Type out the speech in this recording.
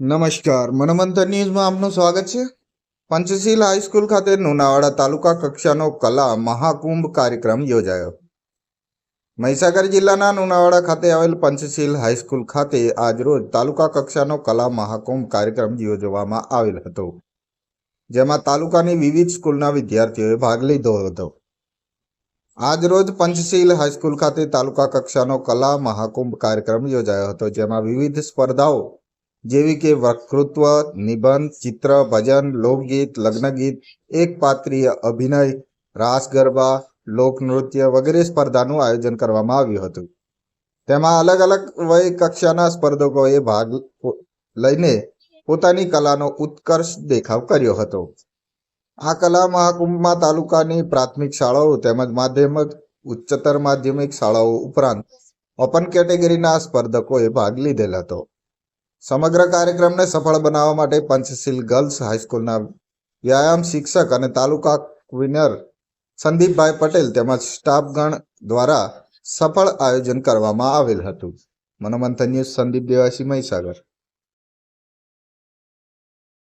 નમસ્કાર. મનમંથન ન્યૂઝમાં આપનું સ્વાગત છે. પંચશીલ હાઈસ્કૂલ ખાતે લુણાવાડા તાલુકા કક્ષાનો કલા મહાકુંભ કાર્યક્રમ યોજાયો. મહીસાગર જિલ્લાના લુણાવાડા ખાતે આવેલ પંચશીલ હાઈસ્કૂલ ખાતે આજરોજ તાલુકા કક્ષાનો કલા મહાકુંભ કાર્યક્રમ યોજવામાં આવેલ હતો. જેમાં તાલુકાની વિવિધ સ્કૂલના વિદ્યાર્થીઓએ ભાગ લીધો હતો. આજરોજ પંચશીલ હાઈસ્કૂલ ખાતે તાલુકા કક્ષાનો કલા મહાકુંભ કાર્યક્રમ યોજાયો હતો, જેમાં વિવિધ સ્પર્ધાઓ જેવી કે વક્તૃત્વ, નિબંધ, ચિત્ર, ભજન, લોકગીત, લગ્નગીત, એક પાત્રીય અભિનય, રાસ ગરબા લોકનૃત્ય વગેરે સ્પર્ધાનું આયોજન કરવામાં આવ્યું હતું. તેમાં અલગ અલગ વય કક્ષાના સ્પર્ધકોએ ભાગ લઈને પોતાની કલાનો ઉત્કર્ષ દેખાવ કર્યો હતો. આ કલા મહાકુંભમાં તાલુકાની પ્રાથમિક શાળાઓ તેમજ માધ્યમિક, ઉચ્ચતર માધ્યમિક શાળાઓ ઉપરાંત ઓપન કેટેગરીના સ્પર્ધકોએ ભાગ લીધેલ હતો. સમગ્ર કાર્યક્રમને સફળ બનાવવા માટે પંચશીલ ગર્લ્સ હાઈસ્કૂલના વ્યાયામ શિક્ષક અને તાલુકા ક્વિનર સંદીપભાઈ પટેલ તેમજ સ્ટાફગણ દ્વારા સફળ આયોજન કરવામાં આવેલ હતું. મનોમંથન ન્યૂઝ સંદીપ દેવાસી મહીસાગર.